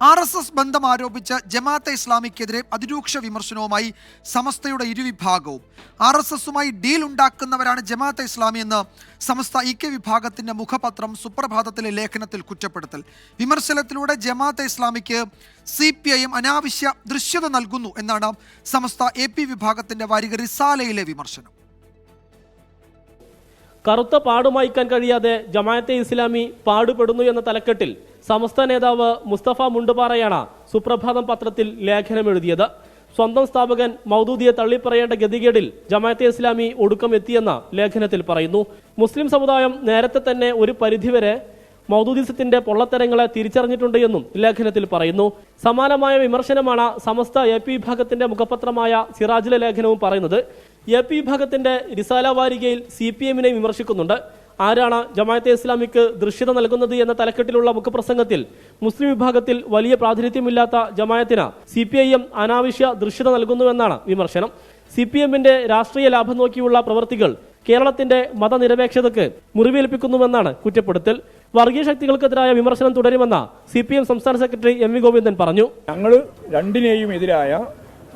R S S ബന്ധം ആരോപിച്ച ജമാഅത്തെ ഇസ്ലാമിക്കെതിരെ അതിരൂക്ഷ വിമർശനവുമായി സമസ്തയുടെ ഇരുവിഭാഗവും. ആർ എസ് എസുമായി ഡീൽ ഉണ്ടാക്കുന്നവരാണ് ജമാഅത്തെ ഇസ്ലാമി എന്ന് സമസ്ത ഇ കെ വിഭാഗത്തിന്റെ മുഖപത്രം സുപ്രഭാതത്തിലെ ലേഖനത്തിൽ കുറ്റപ്പെടുത്തൽ. വിമർശനത്തിലൂടെ ജമാഅത്തെ ഇസ്ലാമിക്ക് സി പി ഐ എം അനാവശ്യ ദൃശ്യത നൽകുന്നു എന്നാണ് സമസ്ത എ പി വിഭാഗത്തിന്റെ വാരിക റിസാലയിലെ വിമർശനം. കറുത്ത പാടുമായിക്കാൻ കഴിയാതെ ജമായത്തെ ഇസ്ലാമി പാടുപെടുന്നു എന്ന തലക്കെട്ടിൽ സമസ്ത നേതാവ് മുസ്തഫ മുണ്ടുപാറയാണ് സുപ്രഭാതം പത്രത്തിൽ ലേഖനം എഴുതിയത് സ്വന്തം സ്ഥാപകൻ മൗദൂദിയെ തള്ളിപ്പറയേണ്ട ഗതികേടിൽ ജമായത്തെ ഇസ്ലാമി ഒടുക്കം എത്തിയെന്ന ലേഖനത്തിൽ പറയുന്നു. മുസ്ലിം സമുദായം നേരത്തെ തന്നെ ഒരു പരിധിവരെ മൗദൂദിസത്തിന്റെ പൊള്ളത്തരങ്ങളെ തിരിച്ചറിഞ്ഞിട്ടുണ്ട് എന്നും ലേഖനത്തിൽ പറയുന്നു. സമാനമായ വിമർശനമാണ് സമസ്ത എ പി വിഭാഗത്തിന്റെ മുഖപത്രമായ സിറാജിലെ ലേഖനവും പറയുന്നത്. എ പി വിഭാഗത്തിന്റെ റിസാല വാരികയിൽ സി പി എമ്മിനെ വിമർശിക്കുന്നുണ്ട്. ആരാണ് ജമായത്തെ ഇസ്ലാമിക്ക് ദൃശ്യത നൽകുന്നത് എന്ന തലക്കെട്ടിലുള്ള മുഖപ്രസംഗത്തിൽ മുസ്ലിം വിഭാഗത്തിൽ വലിയ പ്രാതിനിധ്യമില്ലാത്ത ജമായത്തിന് സി പി ഐ എം അനാവശ്യ ദൃശ്യത നൽകുന്നുവെന്നാണ് വിമർശനം. സി പി എമ്മിന്റെ രാഷ്ട്രീയ ലാഭം നോക്കിയുള്ള പ്രവൃത്തികൾ കേരളത്തിന്റെ മതനിരപേക്ഷതയ്ക്ക് മുറിവേൽപ്പിക്കുന്നുവെന്നാണ് കുറ്റപ്പെടുത്തൽ. വർഗീയ ശക്തികൾക്കെതിരായ വിമർശനം തുടരുമെന്ന സി പി എം സംസ്ഥാന സെക്രട്ടറി എം വി ഗോവിന്ദൻ പറഞ്ഞു. ഞങ്ങൾ രണ്ടിനെയും എതിരായ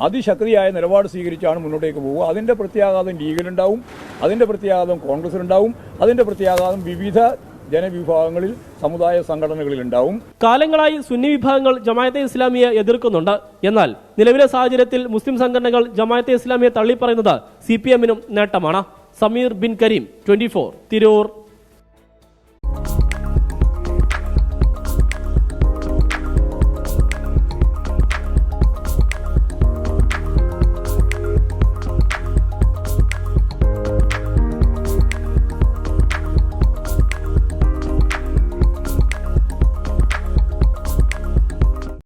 അതിശക്തിയായ നിലപാട് സ്വീകരിച്ചാണ് മുന്നോട്ടേക്ക് പോകുക അതിന്റെ പ്രത്യാഘാതം ലീഗിലുണ്ടാവും അതിന്റെ പ്രത്യാഘാതം കോൺഗ്രസിലുണ്ടാവും അതിന്റെ പ്രത്യാഘാതം വിവിധ ജനവിഭാഗങ്ങളിൽ സമുദായ സംഘടനകളിൽ ഉണ്ടാവും കാലങ്ങളായി സുന്നി വിഭാഗങ്ങൾ ജമായത്തെ ഇസ്ലാമിയെ എതിർക്കുന്നുണ്ട്. എന്നാൽ നിലവിലെ സാഹചര്യത്തിൽ മുസ്ലിം സംഘടനകൾ ജമായത്തെ ഇസ്ലാമിയെ തള്ളിപ്പറയുന്നത് സി പി എമ്മിനും നേട്ടമാണ്. Sameer bin Kareem twenty Tirur.